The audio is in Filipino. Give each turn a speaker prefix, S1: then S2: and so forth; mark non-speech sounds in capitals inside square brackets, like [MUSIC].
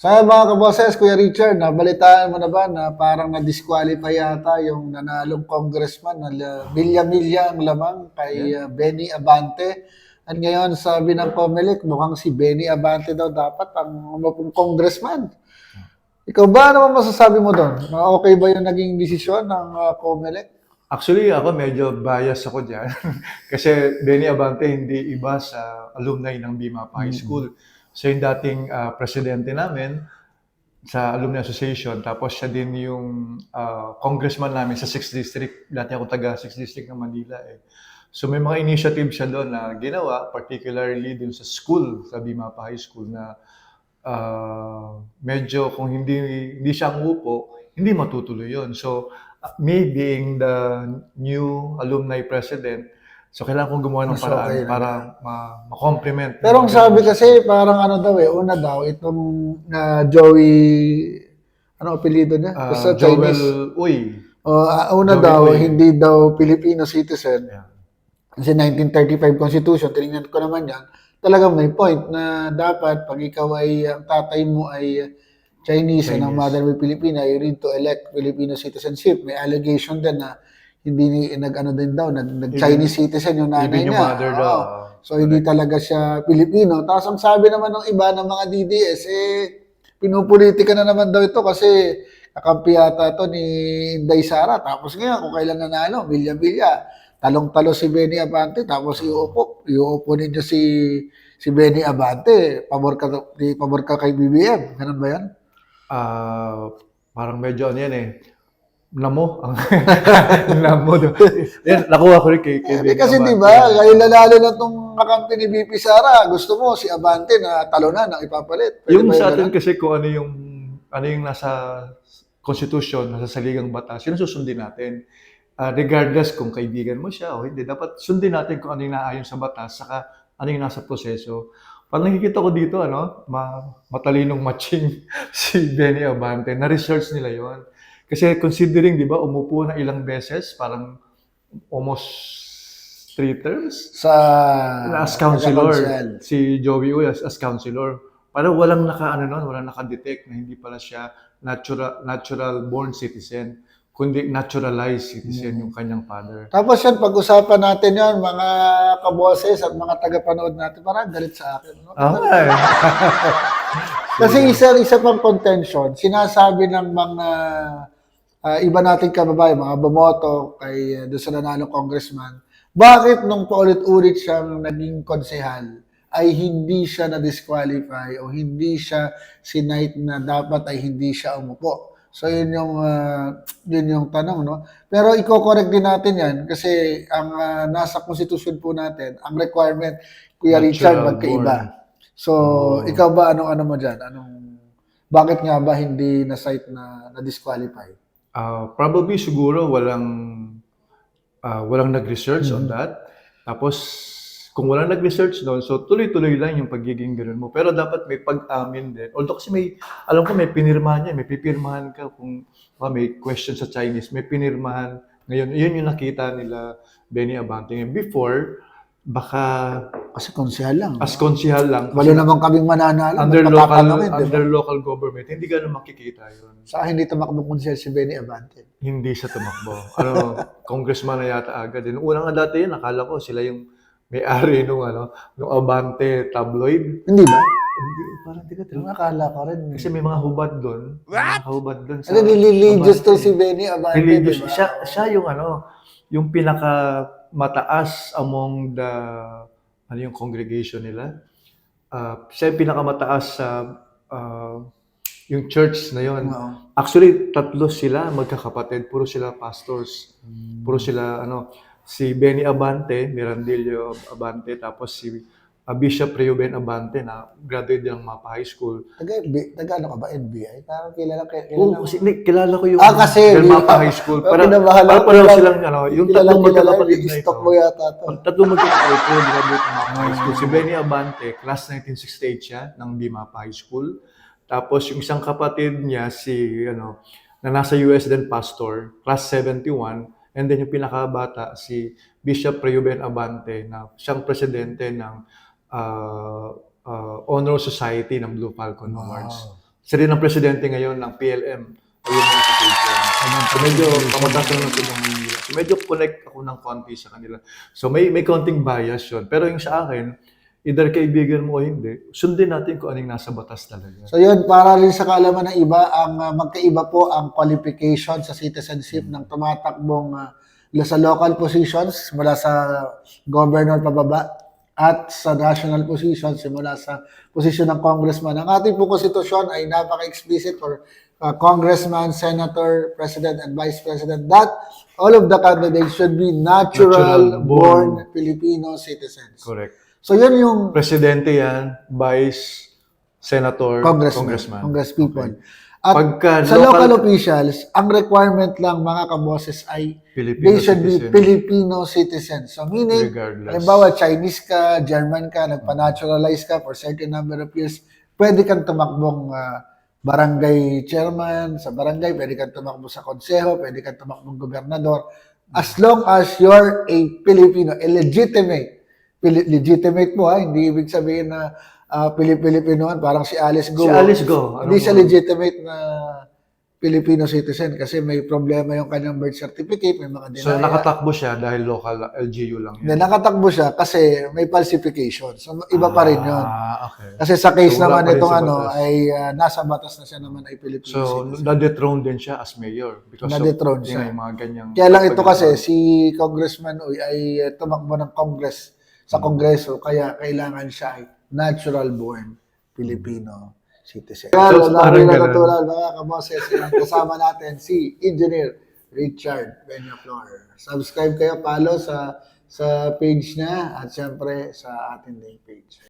S1: Sa mga kaboses, Kuya Richard, nabalitaan mo na ba na parang na-disqualify yata yung nanalong congressman na milya-milya ang lamang kay uh, Benny Abante. At ngayon, sabi ng Comelec, mukhang si Benny Abante daw dapat ang umapong congressman. Ikaw ba, ano masasabi mo doon? Na Okay ba yung naging desisyon ng uh, Comelec?
S2: Actually, ako medyo bias ako dyan. [LAUGHS] Kasi Benny Abante hindi iba sa alumni ng BIMAP High School. So yung dating ah, presidente namin sa Alumni Association, tapos siya din yung ah, congressman namin sa 6th District. Dati ako taga 6th District ng Manila eh. So may mga initiative siya doon na ginawa, particularly dun sa school, sa BIMAP High School na ah, medyo kung hindi hindi siya ang upo, hindi matutuloy yun. So uh, me being the new alumni president, so kailangan kong gumawa ng
S1: Mas
S2: paraan
S1: okay na.
S2: para ma- ma-complement.
S1: Pero ang sabi kasi, parang ano daw eh, una daw, itong uh, Joey, ano apelido niya?
S2: Ah,
S1: Basta
S2: Joel
S1: Chinese.
S2: Uy.
S1: Ah, una
S2: Joey
S1: daw,
S2: Uy.
S1: hindi daw Filipino citizen.
S2: Yeah.
S1: Kasi 1935 Constitution, tinignan ko naman yan, talagang may point na dapat pag ikaw ay, ang tatay mo ay Chinese, and ang
S2: Chinese.
S1: mother mo Pilipina, you need to elect Filipino citizenship. May allegation din na hindi ni nag-ano din daw, nag, nag-Chinese citizen yung nanay
S2: Even yung
S1: niya.
S2: mother daw.
S1: So hindi talaga siya Pilipino. Tapos ang sabi naman ng iba ng mga DDS, eh, pinupolitika na naman daw ito kasi kakampi yata ito ni Inday Sara. Tapos ngayon, kung kailan nanalo, milya-milya. Talong-talo si Benny Abante, tapos iuupo. Iuupo ninyo si si Benny Abante. Pabor ka, di, pabor ka kay BBM. Ganun ba yan?
S2: Ah, parang medyo ano yan eh. Namo. Ang [LAUGHS] namo. doon. Yan, nakuha ko rin kay, kay
S1: Eh,
S2: Benny
S1: kasi
S2: Abante.
S1: di ba, kayo lalo na itong kakampi ni BP Sara, gusto mo si Abante na talunan ang ipapalit. Pwede
S2: Yung sa atin kasi kung ano yung ano yung nasa constitution, nasa saligang batas, yun susundin natin. Ah, regardless kung kaibigan mo siya o hindi, dapat sundin natin kung ano yung naayon sa batas, saka ano yung nasa proseso. Pag nakikita ko dito, ano, ma matalinong matching [LAUGHS] si Benny Abante, na-research nila yon. Kasi considering, di ba, umupo na ilang beses, parang almost three terms,
S1: sa
S2: as counselor,
S1: taga-counsel.
S2: si Joey Uy as, as counselor. Parang walang naka ano noon, walang naka-detect na hindi pala siya natural natural born citizen, kundi naturalized citizen
S1: Hmm.
S2: yung kanyang father.
S1: Tapos yan, pag-usapan natin yan, mga kaboses at mga tagapanood natin, parang galit sa akin. No?
S2: Eh. [LAUGHS] [LAUGHS]
S1: Kasi isa, isa pang contention, sinasabi ng mga ah, iba nating kababayan, mga bumoto kay uh, doon sa nanalo congressman, bakit nung paulit-ulit siyang naging konsehal ay hindi siya na-disqualify o hindi siya sinight na dapat ay hindi siya umupo. So yun yung ah, yun yung tanong no. Pero iko-correct din natin 'yan kasi ang ah, nasa constitution po natin, ang requirement Kuya Richard
S2: Natural
S1: magkaiba.
S2: born.
S1: So, ikaw ba anong ano mo diyan? Anong bakit nga ba hindi na site na na disqualify?
S2: Ah, probably siguro walang ah, walang nag-research on
S1: Mhm.
S2: that. Tapos kung walang nag-research doon, so tuloy-tuloy lang yung pagiging ganun mo. Pero dapat may pag-amin din. Although kasi may, alam ko may pinirmahan yan, may pipirmahan ka kung ah, may question sa Chinese, may pinirmahan. Ngayon, yun yung nakita nila Benny Abante. Ngayon, Before, baka
S1: Kasi konsehal lang.
S2: as konsihal lang,
S1: Wala naman kaming mananalo.
S2: under local,
S1: ba?
S2: under local government, hindi ganun makikita yun.
S1: Sa akin, hindi tumakbo konsehal si Benny Abante.
S2: Hindi siya tumakbo. Ano, [LAUGHS] congressman na yata agad. Yung unang nga dati yun, akala ko sila yung may-ari nung ano, nung Abante tabloid.
S1: Hindi ba?
S2: Hindi, parang di ka
S1: Yung akala ko rin.
S2: Kasi may mga hubad doon. What? Mga hubad doon sa...
S1: Ano, religious to si Benny Abante,
S2: Religious.
S1: di ba?
S2: Siya, siya yung ano, yung pinaka mataas among the, ano yung congregation nila. Ah, siya yung pinakamataas sa ah, yung church na yon.
S1: Oo.
S2: Actually, tatlo sila magkakapatid, puro sila pastors. Puro sila ano, si Benny Abante, Mirandillo Abante, tapos si uh, Bishop Reuben Abante na graduate din ng Mapa High School.
S1: Taga, FB, taga ano ka ba? NBI? Parang kilala, kilala.
S2: Oo, kasi hindi, kilala ko yung
S1: Ah, kasi,
S2: del Mapa High School. Para,
S1: pinabahala
S2: para
S1: lang.
S2: silang ano, yung
S1: kilala,
S2: tatlong magkakapatid na ito.
S1: mo yata to.
S2: Ang tatlong magkakapatid ko, graduate ng Mapa High School. Si Benny Abante, class 1968 siya ng Bimapa High School. Tapos yung isang kapatid niya, si, ano, na nasa US din pastor, class 71. And then yung pinakabata, si Bishop Reuben Abante, na siyang presidente ng ah, ah, Honor Society ng Blue Falcon Awards. Siya rin ang presidente ngayon ng PLM Alumni Association. So medyo kamataas lang ng tulong Manila. So medyo connect ako ng konti sa kanila. So may may konting bias yun. Pero yung sa akin, either kaibigan mo o hindi, sundin natin kung anong nasa batas talaga.
S1: So yun, para rin sa kaalaman ng iba, ang uh, magkaiba po ang qualification sa citizenship ng tumatakbong uh, sa local positions mula sa governor pababa at sa national positions simula sa posisyon ng congressman. Ang ating po konstitusyon ay napaka-explicit for uh, congressman, senator, president, and vice president that all of the candidates should be natural,
S2: Natural born.
S1: Filipino citizens.
S2: Correct.
S1: So yun yung
S2: Presidente yan, vice, senator,
S1: congressman,
S2: congressman.
S1: congress people. At
S2: Pagka
S1: sa local,
S2: local-
S1: officials, ang requirement lang mga kaboses ay
S2: Filipino
S1: they should be
S2: citizen.
S1: Filipino citizens. So meaning,
S2: Regardless.
S1: halimbawa Chinese ka, German ka, nagpa-naturalize ka for certain number of years, pwede kang tumakbong ah, barangay chairman, sa barangay, pwede kang tumakbo sa konseho, pwede kang tumakbong gobernador, as long as you're a Filipino, a legitimate, legitimate mo ha, hindi ibig sabihin na uh, Pilipinoan, parang si Alice Go.
S2: Si Alice Go.
S1: Hindi siya legitimate na Filipino citizen kasi may problema yung kanyang birth certificate, may mga
S2: So
S1: dinaya.
S2: nakatakbo siya dahil local LGU lang
S1: Hindi,
S2: yan.
S1: nakatakbo siya kasi may falsification. So iba pa rin yun.
S2: Ah, okay.
S1: Kasi sa case
S2: So,
S1: naman itong ano
S2: batas.
S1: ay ah, nasa batas na siya naman ay Filipino
S2: So,
S1: citizen.
S2: na-dethrone din siya as mayor. Because
S1: Na-dethrone siya.
S2: yun, yung mga ganyang...
S1: Kaya lang ito kasi si Congressman Uy ay eh, tumakbo ng Congress sa Kongreso kaya kailangan siya ay natural born Filipino citizen. Kaya
S2: So, parang ganun.
S1: natutunan mga kaboses ang kasama natin si Engineer Richard Peñaflor. Subscribe kayo, follow sa sa page niya at syempre sa ating page.